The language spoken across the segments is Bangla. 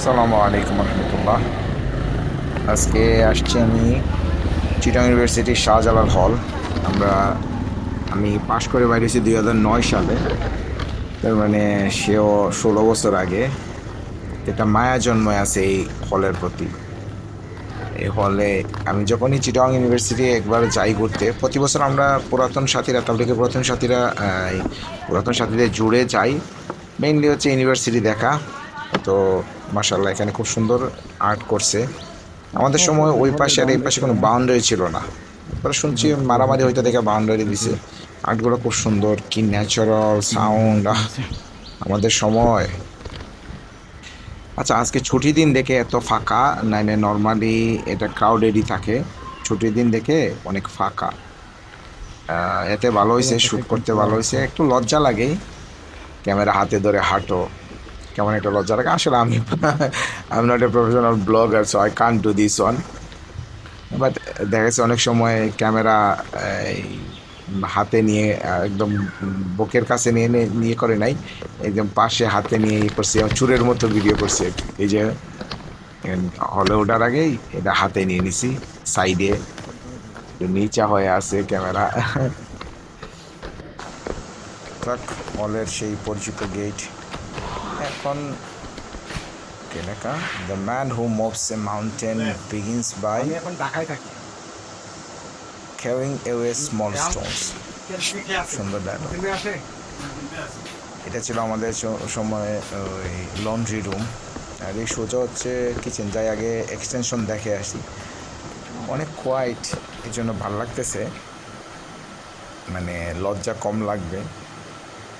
আসসালামু আলাইকুম রহমতুল্লাহ। আজকে আসছি আমি চিটাং ইউনিভার্সিটির শাহজালাল হল আমরা, আমি পাশ করে বাইরেছি দুই হাজার নয় সালে। তার মানে সেও ষোলো বছর আগে। এটা মায়া জন্ময় আছে এই হলের প্রতি। এই হলে আমি যখনই চিটাং ইউনিভার্সিটি একবার যাই ঘুরতে, প্রতি বছর আমরা পুরাতন সাথীরা তাবলিকের পুরাতন সাথীরা পুরাতন সাথীদের জুড়ে যাই। মেইনলি হচ্ছে ইউনিভার্সিটি দেখা। তো মাসাল্লাহ এখানে খুব সুন্দর আর্ট করছে। আমাদের সময় ওই পাশে আর এই পাশে কোনো বাউন্ডারি ছিল না। তারপরে শুনছি মারামারি হইতে দেখে বাউন্ডারি দিছে। আর্টগুলো খুব সুন্দর, কি ন্যাচারাল সাউন্ড আমাদের সময়। আচ্ছা আজকে ছুটির দিন দেখে এত ফাঁকা নাইলে নর্মালি এটা ক্রাউডেডই থাকে। ছুটির দিন দেখে অনেক ফাঁকা। এতে ভালো হয়েছে শ্যুট করতে ভালো হয়েছে একটু লজ্জা লাগে ক্যামেরা হাতে ধরে হাঁটো। কেমন একটা লজ্জা লাগে। আসলে আমি I not a professional blogger so I can do this one but দেখা যাচ্ছে অনেক সময় ক্যামেরা হাতে নিয়ে, একদম বুকের কাছে নিয়ে নিয়ে করে নাই। একদম পাশে হাতে নিয়ে ইয়ে করছি চুরের মতো ভিডিও করছি। এই যে হলে ওঠার আগেই এটা হাতে নিয়ে নিছি সাইডে নিচা হয়ে আছে ক্যামেরা। হলের সেই পরিচিত গেট এখন কে লেখা the man who moves a mountain begins by এখন ঢাকায় থাকি। ক্যারিং এওয়ে স্মল স্টোনস সুন্দর ডায়লগ এটা ছিল আমাদের সময় ওই লন্ড্রি রুম আর এই সোজা হচ্ছে কিচেন যাই আগে এক্সটেনশন দেখে আসি। অনেক কোয়াইট এই জন্য ভালো লাগতেছে। মানে লজ্জা কম লাগবে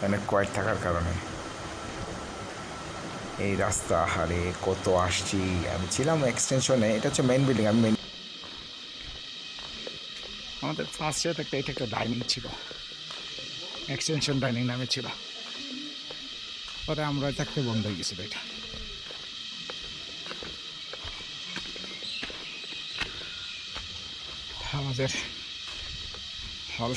অনেক কোয়াইট থাকার কারণে। এই রাস্তা হারে কত আসছি। আমি ছিলাম এক্সটেনশনে এটা হচ্ছে মেন বিল্ডিং আমি মেইন আমাদের ফার্স্ট ইয়ার একটা এটা একটা ডাইনিং ছিল। এক্সটেনশন ডাইনিং নামে ছিল। পরে আমরা থাকতে বন্ধ হয়ে গেছিল এটা। আমাদের হল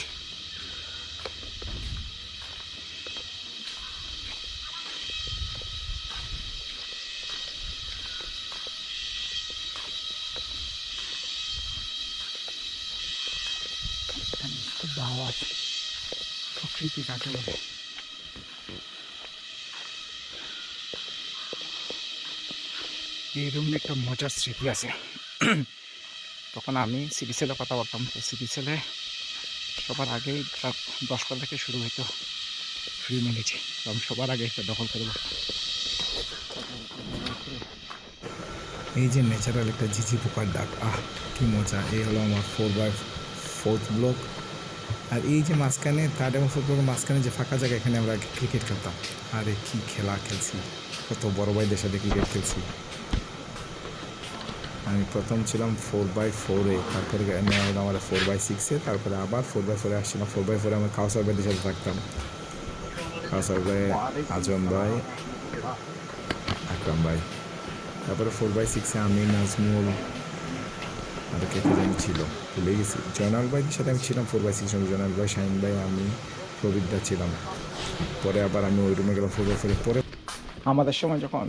আওয়াজ। প্রকৃতি কাকে বলে। এই রুমে একটা মজার স্মৃতি আছে। তখন আমি সিটি সেলে কথা বলতাম। তো সিটি সেলে সবার আগেই রাত দশটা থেকে শুরু হইতো। ফ্রি তো আমি সবার আগে একটা দখল করে। এই যে ন্যাচারাল একটা ঝিঝি পোকার ডাক, আহ, কি মজা। এই হলো আমার ফোর বাই ফোর্থ ব্লক আর এই যে মাঝখানে থার্ড এবং ফোর্থ ব্লকের মাঝখানে যে ফাঁকা জায়গা, এখানে আমরা ক্রিকেট খেলতাম। আরে কি খেলা খেলছি, কত বড় ভাইদের সাথে ক্রিকেট খেলছি। আমি প্রথম ছিলাম ফোর বাই ফোরে তারপরে আমার ফোর বাই সিক্সে তারপরে আবার ফোর বাই ফোরে আসছিলাম। ফোর বাই ফোরে আমার কাউসার ভাইদের সাথে থাকতাম। কাউসার ভাই, আজম ভাই, আকরাম ভাই। তারপরে ফোর বাই সিক্সে আমি নাজমুল আর কে কে ছিল। ভুলে গেছি জয়নাল ভাইদের সাথে আমি ছিলাম, ফোর বাই সিক্স জয়নাল ভাই, শাহিন ভাই, আমি প্রবীরদা ছিলাম। পরে আবার আমি ওই রুমে গেলাম ফোর বাই ফোরে পরে আমাদের সময় যখন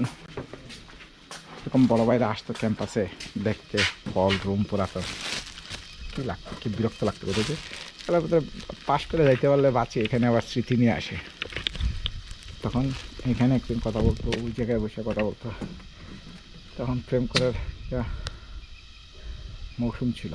এরকম বড় বাইরে আসতো ক্যাম্পাসে দেখতে হল রুম পুরাতন। কি লাগতো, কি বিরক্ত লাগতো বুঝেছে তাহলে বোধহয় পাশ করে যাইতে পারলে বাঁচি, এখানে আবার স্মৃতি নিয়ে আসে। তখন এখানে একদিন কথা বলতো, ওই জায়গায় বসে কথা বলতো। তখন প্রেম করার মৌসুম ছিল।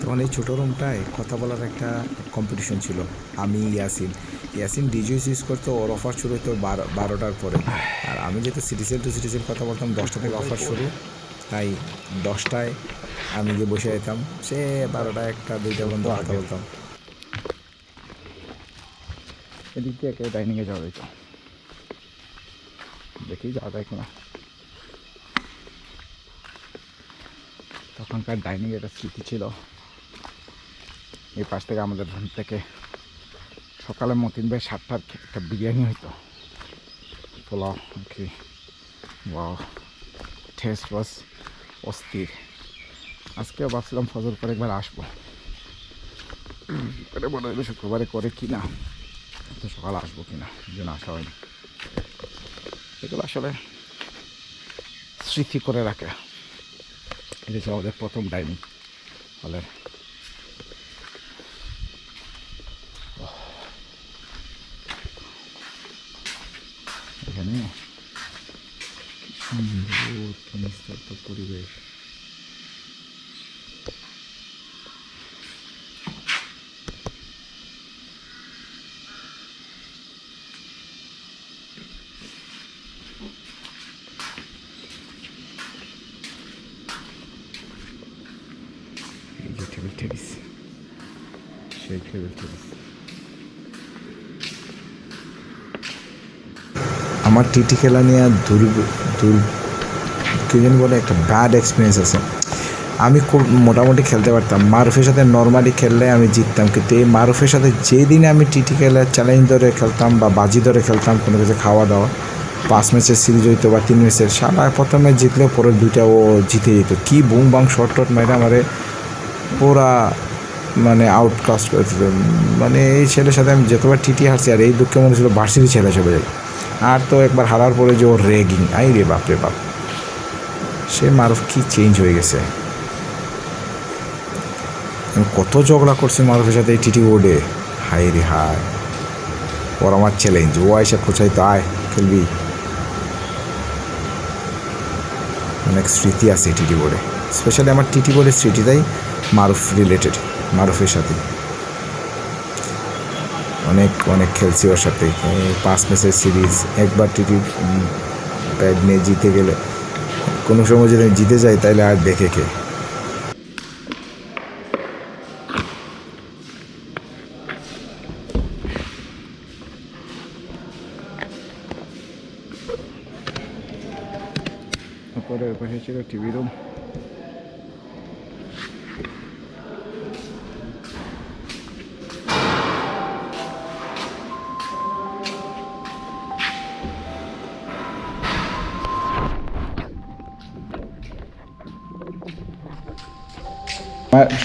তখন এই ছোটো রুমটায় কথা বলার একটা কম্পিটিশন ছিল। আমি ইয়াসিন। ইয়াসিন ডিজিউস ইউজ করতো ওর অফার শুরু হতো বারো বারোটার পরে। আর আমি যেহেতু সিটিজেন টু সিটিজেন কথা বলতাম দশটা থেকে অফার শুরু। তাই দশটায় আমি গিয়ে বসে যেতাম সে বারোটা একটা দুইটা পর্যন্ত কথা বলতাম। এদিক দিয়ে একে ডাইনিংয়ে যাওয়া যেত দেখি যাওয়া যায় কিনা। তখনকার ডাইনিং একটা স্মৃতি ছিল। এই পাশ থেকে আমাদের রুম থেকে সকালে মতিন ভাই সাতটার একটা বিরিয়ানি হইতো। পোলাও কি ওয়াও টেস্ট ওয়াজ অস্থির। আজকে ভাবছিলাম ফজর করে একবার আসব। করে মনে হইল শুক্রবারে করে কি না? তো সকালে আসব কিনা এই জন্য আসা হয়নি। এগুলো আসলে স্মৃতি করে রাখে। এটা হচ্ছে আমাদের প্রথম ডাইনিং হলের এখানে পরিবেশ এই যে টেবিল টেনিস আমার টিটি খেলা নিয়ে দুর দুর কি জানি বলে একটা ব্যাড এক্সপিরিয়েন্স আছে। আমি খুব মোটামুটি খেলতে পারতাম। মারুফের সাথে নর্মালি খেললে আমি জিততাম। কিন্তু এই মারুফের সাথে যেই দিনে আমি টিটি খেলা চ্যালেঞ্জ ধরে খেলতাম বা বাজি ধরে খেলতাম, কোনো কিছু খাওয়া দাওয়া, পাঁচ ম্যাচের সিরিজ হইতো বা তিন ম্যাচের, সারা প্রথমে জিতলেও পরের দুইটা ও জিতে যেত। কি বুম বাং শর্ট টট মেরে আমারে পুরা মানে আউটকাস্ট করেছিল মানে এই ছেলের সাথে আমি যতবার টিটি হারছি, আর এই দুঃখে মনে ছিল ভার্সিটি ছেলে সবে যাই আর তো একবার হারার পরে যে ওর রেগিং আই রে বাপ রে বাপ। সে মারুফ কি চেঞ্জ হয়ে গেছে? কত ঝগড়া করছি মারুফের সাথে এই টিটি বোর্ডে হাই রে হাই ওর আমার চ্যালেঞ্জ ও এসে খোঁচাই তো আয়, খেলবি। অনেক স্মৃতি আছে টিটি বোর্ডে স্পেশালি আমার টিটি বোর্ডের স্মৃতিটাই মারুফ রিলেটেড মারুফের সাথে। অনেক অনেক খেলছি ওর সাথে। পাঁচ ম্যাচের সিরিজ একবার টিটি প্যাড নিয়ে জিতে গেলে, কোনো সময় যদি জিতে যাই, তাহলে আর দেখে কে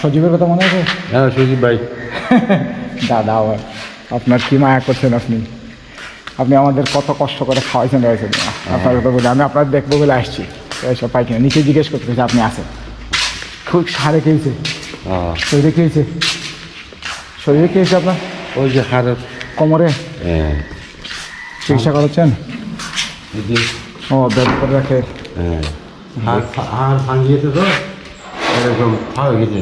সজীবের কথা মনে আছে? হ্যাঁ সুজিত ভাই। দাদা আবার আপনার কি মায়া করছেন আপনি? আপনি আমাদের কত কষ্ট করে খাওয়াইছেন রয়েছেন। আপনার কথা বলে আমি আপনার দেখব বলে আসছি। এইসব পাইকিনা নিচে জিজ্ঞেস করতে গেছে আপনি আসেন খুব সারে খেয়েছে হ্যাঁ শরীরে খেয়েছে শরীরে খেয়েছে আপনার? ওই যে হারের কোমরে? হ্যাঁ। চিকিৎসা করাচ্ছেন? যে ও বেড করে রাখে। হ্যাঁ। হাড় হাড় ভাঙিয়েছে তো? এরকম হয়ে গেছে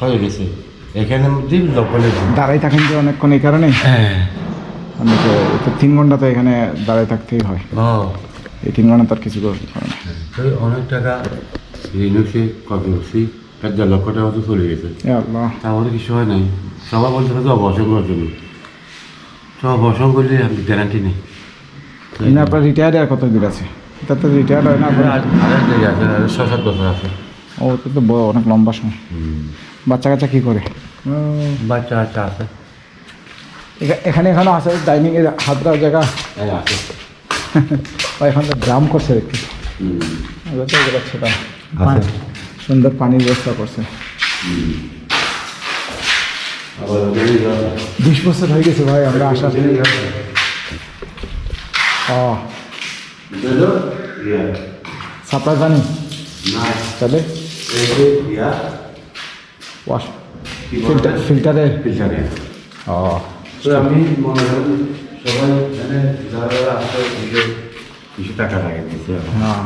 হয়ে গেছে এখানে মধ্যে লবণে দাঁড়াই থাকেন যে অনেকক্ষণ এই কারণে? হ্যাঁ। অনেকে তো তিন ঘণ্টা তো এখানে দাঁড়ায় থাকতেই হয়। ও। এই তিন ঘণ্টা আর কিছু করতে অনেক টাকা ঋণ হচ্ছে কত হচ্ছে এক দেড় লক্ষ টাকা তো চলে গেছে। তাহলে কিছু হয় নাই। সবাই বলছে তো অবসর করার জন্য। তো অবসর করলে আমি গ্যারান্টি নেই। আপনার রিটায়ার্ড আর কত দিন আছে। এটা তো রিটায়ার্ড হয় না আপনার? আছে আর ছ সাত বছর আছে। ও তো তো বড় অনেক লম্বা সময়। বাচ্চা কাচ্চা কী করে? বাচ্চা আচ্ছা আছে। এখা- এখানে এখানে আছে ডাইনিং এর হাতরা জায়গা। এই আছে। বা এখন তো ড্রাম করছে দেখি হুম। এগুলো তো এগুলো ছোটা আছে। সুন্দর পানির ব্যবস্থা করছে। বিশ বছর হয়ে গেছে ভাই আমরা বুঝলো? ইয়া। সাপ্লাই পানি না, তাহলে? ইয়া, ওয়াশ ফিল্টার ফিল্টারে ফিল্টারে। ও। তো আমি মনে করি সবাই মানে যারা কিছু টাকা লাগে হবে। হ্যাঁ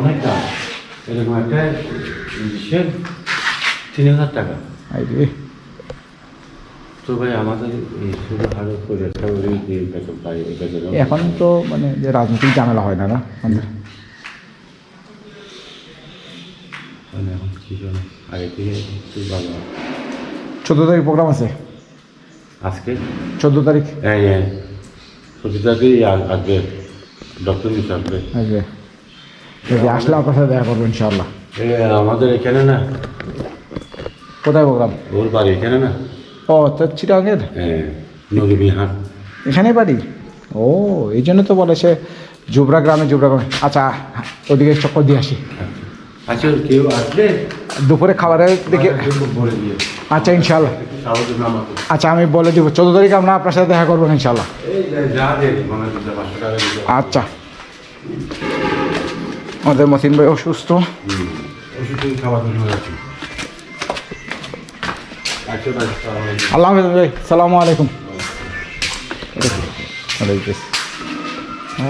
অনেক দাম এরকম একটা তিন হাজার টাকা। এই রে। তো ভাই আমাদের এই শুধু এখন তো মানে যে রাজনৈতিক ঝামেলা হয় না না আমাদের মানে এখন কিছু না আগে থেকে একটু ভালো। চোদ্দ তারিখ প্রোগ্রাম আছে? আজকে? চোদ্দ তারিখ? হ্যাঁ হ্যাঁ। প্রতিটাকেই আসবে। ডক্টর নিতে আসবে। আসবে। যদি আসলে আপনার সাথে দেখা করব ইনশাল্লাহ আমাদের এখানে না। কোথায় প্রোগ্রাম? ওর বাড়ি এখানে না। ও তো চিটাগের হ্যাঁ নদীবিহার। এখানেই বাড়ি? ও এই জন্য তো বলে সে জুবরা গ্রামে জুবরা গ্রামে। আচ্ছা ওদিকে চক্কর দিয়ে আসি। আচ্ছা কেউ আসলে দুপুরে খাবারের দিকে আচ্ছা ইনশাল্লাহ আচ্ছা আমি বলে দিব। চোদ্দ তারিখ আমরা আপনার সাথে দেখা করব ইনশাল্লাহ আচ্ছা। আমাদের মতিন ভাই অসুস্থ। আল্লাহ হাফিজ ভাই সালামু আলাইকুম। ও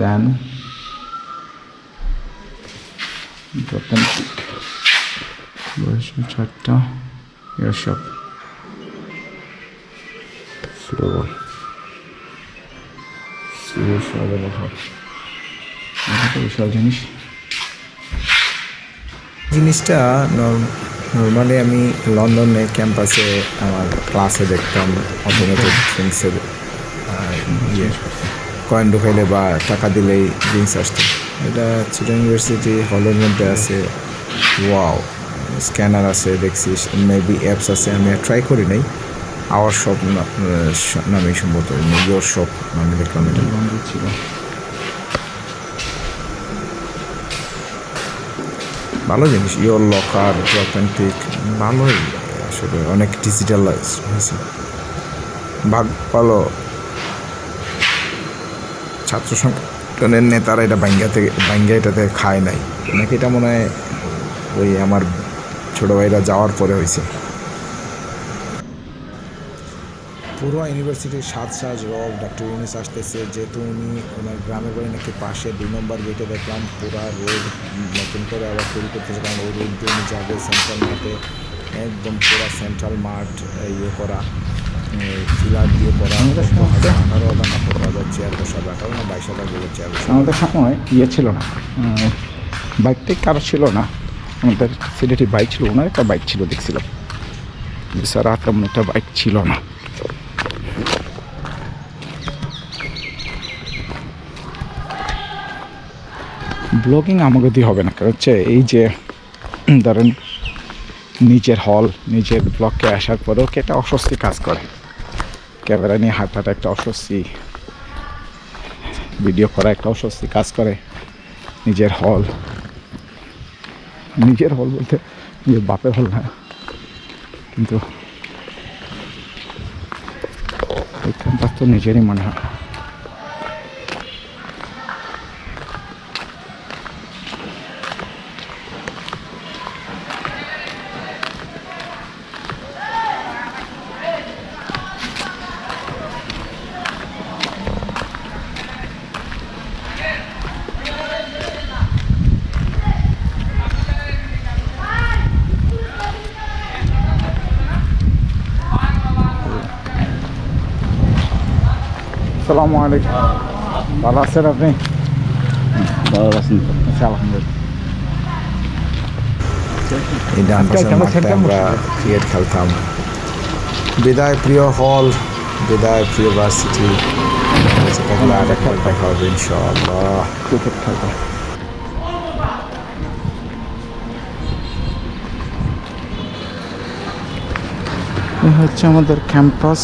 দেন। বয়স চারটা এসব ফ্লোর বিশাল জিনিস। জিনিসটা নর্মালি আমি লন্ডনে ক্যাম্পাসে আমার ক্লাসে দেখতাম অটোমেটিক থিংসের ইয়ে। কয়েন ঢুকাইলে বা টাকা দিলেই জিনিস আসতো। এটা চিটা ইউনিভার্সিটি হলের মধ্যে আছে। ওয়াও স্ক্যানার আছে দেখছি মেবি অ্যাপস আছে, আমি ট্রাই করি নাই। আওয়ার শপ নামে সম্ভবত ইয়োর শপ নামে দেখলাম এটা। ছিল ভালো জিনিস ইয়োর লকার অথেন্টিক ভালোই আসলে, অনেক ডিজিটালাইজ হয়েছে। ভাগ ভালো। ছাত্র সংগঠনের নেতারা এটা বাঙ্গা থেকে বাঙ্গা এটাতে খায় নাই। নাকি এটা মনে হয় ওই আমার ছোটো ভাইরা যাওয়ার পরে হয়েছে। পুরো ইউনিভার্সিটির সাত সাজ রব ডক্টর ইউনিস আসতেছে যেহেতু উনি ওনার গ্রামের বাড়ি নাকি পাশে দুই নম্বর গেটে দেখলাম, পুরা রোড নতুন করে আবার তৈরি করতেছে, কারণ ওই রোড দিয়ে উনি যাবে সেন্ট্রাল মাঠে একদম পুরা সেন্ট্রাল মাঠ ইয়ে করা। ফিলার দিয়ে করা আঠারো হাজার না পনেরো হাজার চেয়ার বসাবে আঠারো না বাইশ হাজার বলে চেয়ার আমাদের সময় ইয়ে ছিল না। বাইকটাই কারও ছিল না। আমাদের সিলেটি বাইক ছিল ওনার একটা বাইক ছিল দেখছিলাম। স্যার তেমন একটা বাইক ছিল না। ব্লগিং আমাকে দিয়ে হবে না কারণ হচ্ছে এই যে ধরেন নিজের হল নিজের ব্লগকে আসার পরেও কি একটা অস্বস্তি কাজ করে? ক্যামেরা নিয়ে হাঁটাটা একটা অস্বস্তি। ভিডিও করা একটা অস্বস্তি কাজ করে নিজের হল। নিজের হল বলতে নিজের বাপের হল না। কিন্তু এখানটা তো নিজেরই মনে হয়। সালামু আলাইকুম। ভালো আছেন আপনি? ভালো আছেন আচ্ছা। আলহামদুলিল্লাহ এই ডান পাশের মাঠে আমরা ক্রিকেট খেলতাম। বিদায় প্রিয় হল বিদায় প্রিয় ভার্সিটি আর একটা দেখা হবে ইনশাআল্লাহ। ক্রিকেট খেলতাম হচ্ছে আমাদের ক্যাম্পাস।